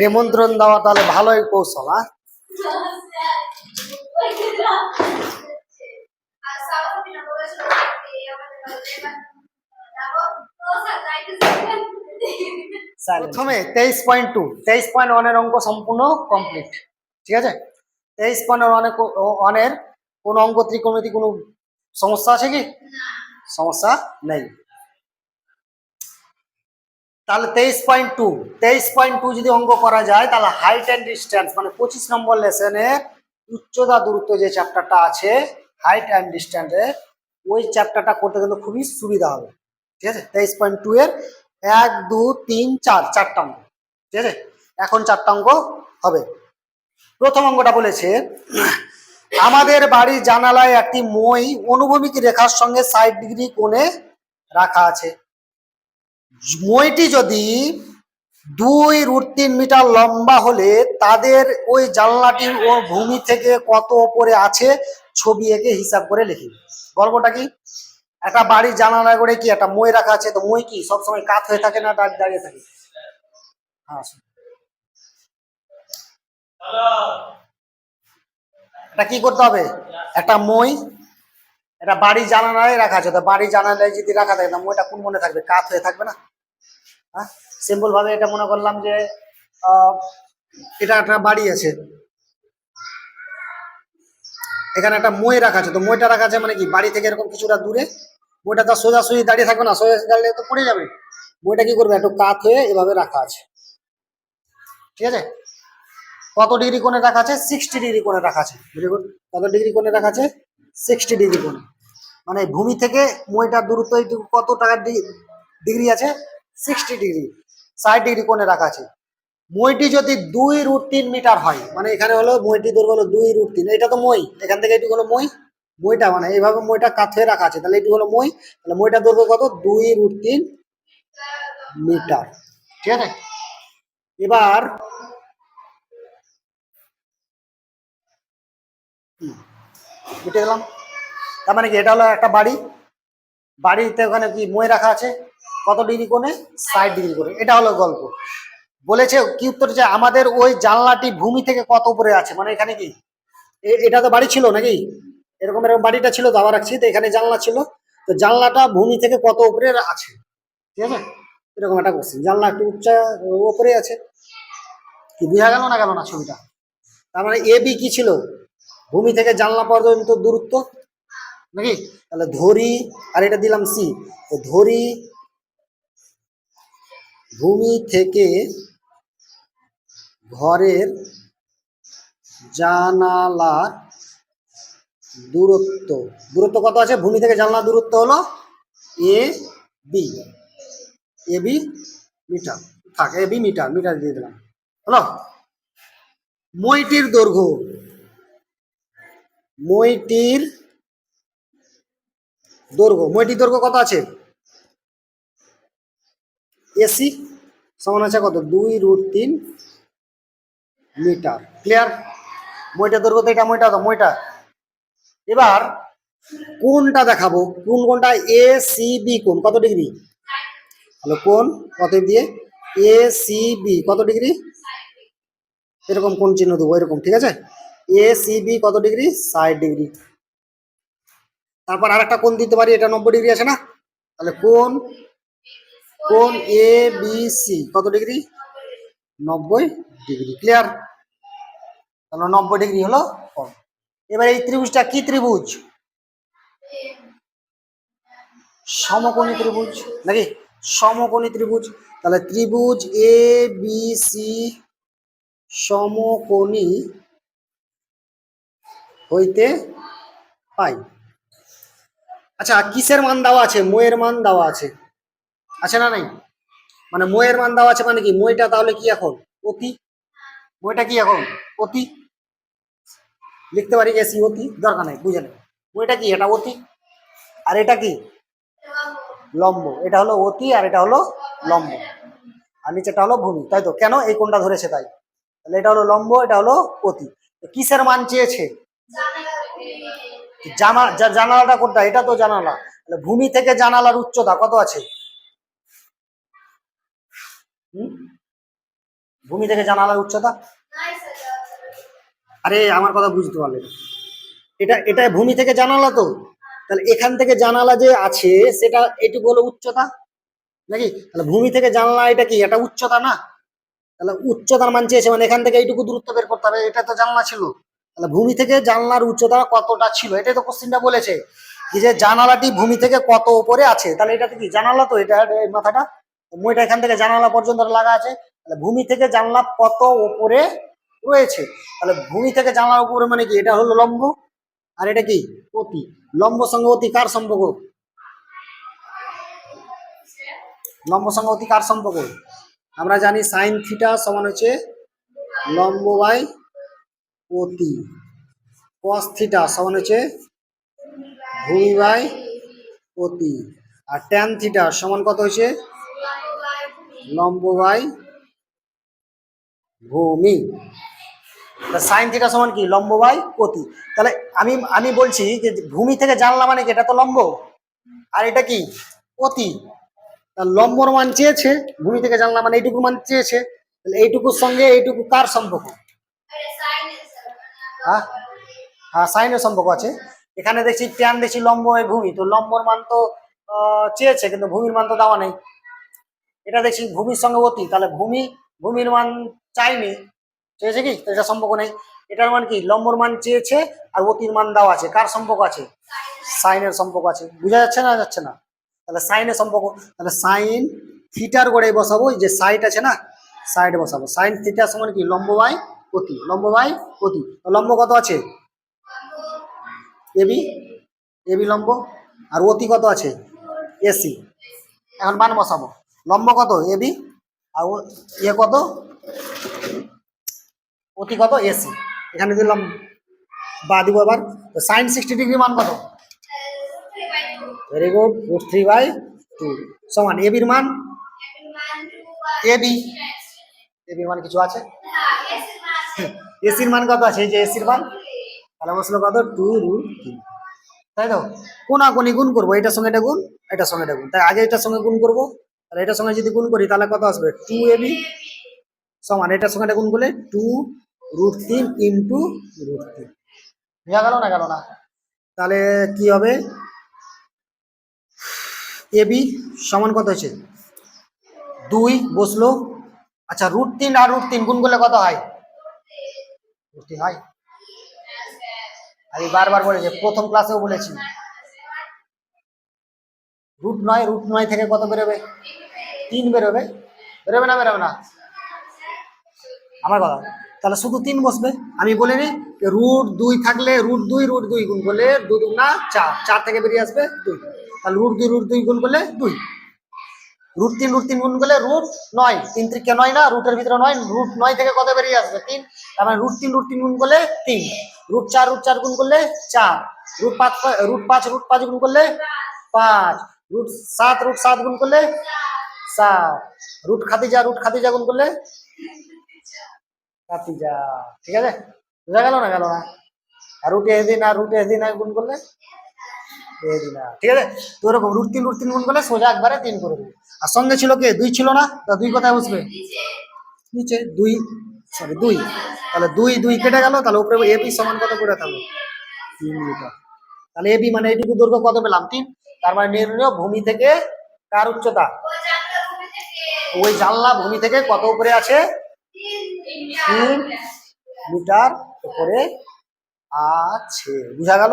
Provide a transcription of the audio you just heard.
নিমন্ত্রণ দেওয়া তাহলে ভালোই কৌশল হ্যাঁ প্রথমে তেইশ পয়েন্ট টু তেইশ পয়েন্ট ওয়ানের অঙ্ক সম্পূর্ণ কমপ্লিট ঠিক আছে? তেইশ পয়েন্ট ওয়ানের ওয়ানের কোন অঙ্ক ত্রিকোণমিতি কোনো সমস্যা আছে কি? সমস্যা নেই। তাহলে তেইশ পয়েন্ট টু তেইশ পয়েন্ট টু যদি অঙ্ক করা যায়, তাহলে হাইট অ্যান্ড ডিস্টেন্স মানে পঁচিশ নম্বর লেসনে উচ্চতা দূরত্ব যে চ্যাপ্টারটা আছে হাইট অ্যান্ড ডিস্টেন্সে ওই চ্যাপ্টারটা করতে কিন্তু খুবই সুবিধা হবে। ঠিক আছে? তেইশ পয়েন্ট টু এর এক, দু, তিন, চার, চারটা অঙ্ক। ঠিক আছে? এখন চারটা অঙ্ক হবে। প্রথম অঙ্কটা বলেছে, আমাদের বাড়ির জানালায় একটি মই অনুভূমিক রেখার সঙ্গে ষাট ডিগ্রি কোণে রাখা আছে। মইটি যদি দুই রুট তিন মিটার লম্বা হলে তাদের ওই জানলাটি ও ভূমি থেকে কত ওপরে আছে ছবি এঁকে হিসাব করে লিখি। গল্পটা কি? একটা বাড়ির জানালা করে কি একটা মই রাখা আছে? তো মই কি সবসময় কাত হয়ে থাকে না দাঁড়- দাঁড়িয়ে থাকে? হ্যাঁ এটা কি করতে হবে? একটা মই এটা বাড়ি জানালায় রাখা আছে, তো বাড়ি জানালায় যদি রাখা থাকে না মইটা কোন মনে থাকবে? কাত হয়ে থাকবে না? হ্যাঁ? সিম্পল ভাবে এটা মনে করলাম যে এটা একটা বাড়ি আছে। এখানে একটা মই রাখা আছে, তো মইটা রাখা আছে মানে কি? বাড়ি থেকে এরকম কিছুটা দূরে। বইটা তো সোজাসুজি দাঁড়িয়ে থাকবে না, সোজা দাঁড়িয়ে তো পড়ে যাবে। বইটা কি করবে? একটু কাত হয়ে এভাবে রাখা আছে। ঠিক আছে? কত ডিগ্রি কোণে রাখা আছে? সিক্সটি ডিগ্রি কোণে রাখা আছে। কত ডিগ্রি কোণে রাখা আছে? সিক্সটি ডিগ্রি কোণে মানে ভূমি থেকে মইটার দূরত্ব এইটুকু কত টাকার ডিগ্রি আছে? সিক্সটি ডিগ্রি ষাট ডিগ্রি কোণে রাখা আছে। মইটি যদি দুই রুট তিন মিটার হয় মানে এখানে হলো মইটি দৈর্ঘ্য হলো দুই রুট তিন এটা তো মই এখান থেকে এটুকু হলো মই। মইটা মানে এইভাবে মইটা কাত হয়ে রাখা আছে তাহলে এটুকু হলো মই তাহলে মইটা দৈর্ঘ্য কত? দুই রুট তিন মিটার ঠিক আছে? এবার হুম, বুঝতে গেলাম। তার মানে কি, এটা হলো একটা বাড়ি। বাড়িতে ওখানে কি মই রাখা আছে? কত ডিগ্রি কোণে? ষাট ডিগ্রি করে এটা হলো গল্প। বলেছে কি উত্তর যে আমাদের ওই জানলাটি ভূমি থেকে কত উপরে আছে? মানে এখানে কি? এটা তো বাড়ি ছিল নাকি? এরকম এরকম বাড়িটা ছিল আবার রাখছি। তো এখানে জানলা ছিল। তো জানলাটা ভূমি থেকে কত উপরে আছে? ঠিক আছে? এরকম একটা কোশ্চেন জানলা একটু উচ্চা, উপরে আছে। কি, বোঝা গেল না গেল না ছবিটা? তার মানে এ বি কি ছিল? ভূমি থেকে জানলা পর্যন্ত দূরত্ব? নাকি? তাহলে ধরি, আর এটা দিলাম সি ধরি ভূমি থেকে ঘরের জানালার দূরত্ব। দূরত্ব কত আছে? ভূমি থেকে জানলা দূরত্ব হলো A B A B metre. থাক এ বি মিটার মিটার দিয়ে দিলাম। হলো? মইটির দৈর্ঘ্য। মইটির দৈর্ঘ্য মইটির দৈর্ঘ্য কত আছে? এসি সমান আছে কত? দুই রুট তিন মিটার। ক্লিয়ার মইটা দৈর্ঘ্য তো এটা মইটা তো মইটা। এবার কোনটা দেখাবো? কোন কোনটা? এ সি বি কোন? কত ডিগ্রি? হলো কোন? কত দিয়ে এ সি বি কত ডিগ্রি? এরকম কোন চিহ্ন দেবো? এরকম, ঠিক আছে? এ সি বি কত ডিগ্রি ষাট ডিগ্রি তারপর আরেকটা কোন দিতে পারি, এটা নব্বই ডিগ্রি আছে না? তাহলে কোন কোন এ বি সি কত ডিগ্রি নব্বই ডিগ্রি ক্লিয়ার তাহলে নব্বই ডিগ্রি হলো কোণ। এবার এই ত্রিভুজটা কি ত্রিভুজ? সমকোণী ত্রিভুজ। নাকি? সমকোণী ত্রিভুজ। তাহলে ত্রিভুজ এ বি সি সমকোণী হইতে পাই। আচ্ছা কিসের মান দেওয়া আছে? ময়ের মান দেওয়া আছে। আছে না নাই? মানে ময়ের মান দেওয়া আছে মানে কি? মইটা তাহলে কি এখন? অতি? মইটা কি এখন? অতি? লিখতে পারি এসি অতি? দরকার নাই, বুঝে নেই। মইটা কি? এটা অতি? আর এটা কি? লম্ব। এটা হলো অতি আর এটা হলো লম্ব। আর নিচেটা হলো ভূমি। তাই তো? কেন এই কোনটা ধরেছে তাই? তাহলে এটা হলো লম্ব, এটা হলো অতি। কিসের মান চেয়েছে? জানা জানালাটা কোনটা? এটা তো জানালা। ভূমি থেকে জানালার উচ্চতা কত আছে? ভূমি থেকে জানালার উচ্চতা? আরে, আমার কথা বুঝতে পারলে এটা এটা ভূমি থেকে জানালা তো। তাহলে এখান থেকে জানালা যে আছে, সেটা এটুকু হলো উচ্চতা? নাকি? তাহলে ভূমি থেকে জানালা এটা কি? এটা উচ্চতা না? তাহলে উচ্চতার মান চেয়েছে মানে এখান থেকে এইটুকু দূরত্ব বের করতে হবে। এটা তো জানলা ছিল। তাহলে ভূমি থেকে জানলার উচ্চতা কতটা ছিল? এটাই তো কোশ্চিনটা বলেছে। যে জানালাটি ভূমি থেকে কত উপরে আছে? তাহলে এটা তো কি জানালা তো? এটা মাথাটা? মইটা এখান থেকে জানালা পর্যন্ত লাগা আছে। তাহলে ভূমি থেকে জানলা কত উপরে রয়েছে? তাহলে ভূমি থেকে জানলার উপরে মানে কি? এটা হলো লম্ব আর এটা কি? অতি। লম্ব সঙ্গে অতি কার সম্পর্ক? লম্ব সঙ্গে অতি কার সম্পর্ক? আমরা জানি সাইন থিটা সমান হচ্ছে লম্ব বাই অতি কস থিটা সমান হচ্ছে ভূমি বাই অতি। আর ট্যান থিটা সমান কত হয়েছে লম্ব বাই ভূমি সাইন থিটা সমান কি? লম্ব বাই অতি। তাহলে আমি আমি বলছি যে ভূমি থেকে জানলা মানে কি? এটা তো লম্ব। আর এটা কি? অতি। লম্বর মান চেয়েছে, ভূমি থেকে জানলা মানে এইটুকু মান চেয়েছে। তাহলে এইটুকুর সঙ্গে এইটুকু কার সম্পর্ক? হ্যাঁ? হ্যাঁ সাইনের সম্পর্ক আছে। এখানে দেখছি ট্যান, দেখছি লম্ব ভূমি। তো লম্বর মান তো চেয়েছে, কিন্তু ভূমির মান তো দেওয়া নেই। এটা দেখছি ভূমির সঙ্গে অতি তাহলে ভূমি, ভূমির মান চাইনি। চেয়েছে কি? এটা সম্পর্ক নেই। এটার মান কি? লম্বর মান চেয়েছে আর অতির মান দেওয়া আছে। কার সম্পর্ক আছে? সাইনের সম্পর্ক আছে। বোঝা যাচ্ছে না যাচ্ছে না? তাহলে সাইনের সম্পর্ক, তাহলে সাইন থিটার গড়ে বসাবো। যে সাইড আছে না? সাইড বসাবো। সাইন থিটার সমান কি? লম্ব বাই অতি লম্ব বাই অতি লম্ব কত আছে? এবি এবি লম্ব, আর অতি কত আছে? এসি এখন মান বসাবো। লম্ব কত? এবি আর ও- ইয়ে কত? অতি কত? এসি এখানে দিলাম, বা দিব এবার। সাইন সিক্সটি ডিগ্রি মান কত? Very good root three by two সমান এবির মান? এবি এবির মান কিছু আছে? এসির মান কত আছে? এই যে এসির মান? তাহলে বসল কত? টু রুট থ্রি তাই তো? কোনাকুনি গুণ করব? এটার সঙ্গে এটা গুণ, এটার সঙ্গে এটা গুণ। তাই আগে এটার সঙ্গে গুণ করব। তাহলে এটার সঙ্গে যদি গুণ করি, তাহলে কত আসবে? টু এবি সমান। এটার সঙ্গে এটা গুণ করলে টু রুট তিন ইন্টু রুট তিন। বোঝা গেল না গেল না? তাহলে কি হবে? এবি সমান কত হচ্ছে দুই বসল। আচ্ছা রুট তিন আর রুট তিন গুণ করলে কত হয়? তিন হয়। আমি বারবার বলেছি প্রথম ক্লাসেও বলেছি। রুট নয় রুট নয় থেকে কত বেরোবে? তিন বেরোবে। বেরোবে না বেরোবে না? আমার কথা, তাহলে শুধু তিন বসবে? আমি বলে বলিনি রুট দুই থাকলে রুট দুই রুট দুই গুণ করলে দু না চার। চার থেকে বেরিয়ে আসবে দুই। তাহলে রুট দুই রুট দুই গুণ করলে দুই। রুট তিন রুট তিন গুণ করলে রুট নয়। তিন ত্রিকে নয় না রুটের ভিতরে নয় রুট নয় থেকে কত বেরিয়ে আসবে? তিন। তার মানে রুট তিন রুট তিন গুণ করলে তিন। রুট চার রুট চার গুণ করলে চার। রুট পাঁচ রুট পাঁচ রুট পাঁচ গুণ করলে পাঁচ। রুট সাত রুট সাত গুণ করলে সাত। রুট খাতিজা রুট খাতিজা গুণ করলে খাতিজা ঠিক আছে? বোঝা গেল না গেল না? আর রুটে এদিন আর রুটে এদিন গুণ করলে ঠিক আছে? তো এরকম রুট তিন রুট তিন গুণ করলে সোজা একবারে তিন করে দিবি। আর সঙ্গে ছিল কে? দুই ছিল না? তা দুই কোথায় বসবে? নিচে। দুই। সরি দুই। তাহলে দুই দুই কেটে গেল, তাহলে উপরে এবি সমান কত করে থাকল তিন মিটার। তাহলে এবি মানে এইটুকু দৈর্ঘ্য কত পেলাম? তিন। তার মানে নির্ণয় ভূমি থেকে কার উচ্চতা? ওই জানলা ভূমি থেকে কত উপরে আছে? তিন মিটার উপরে আছে। বুঝা গেল?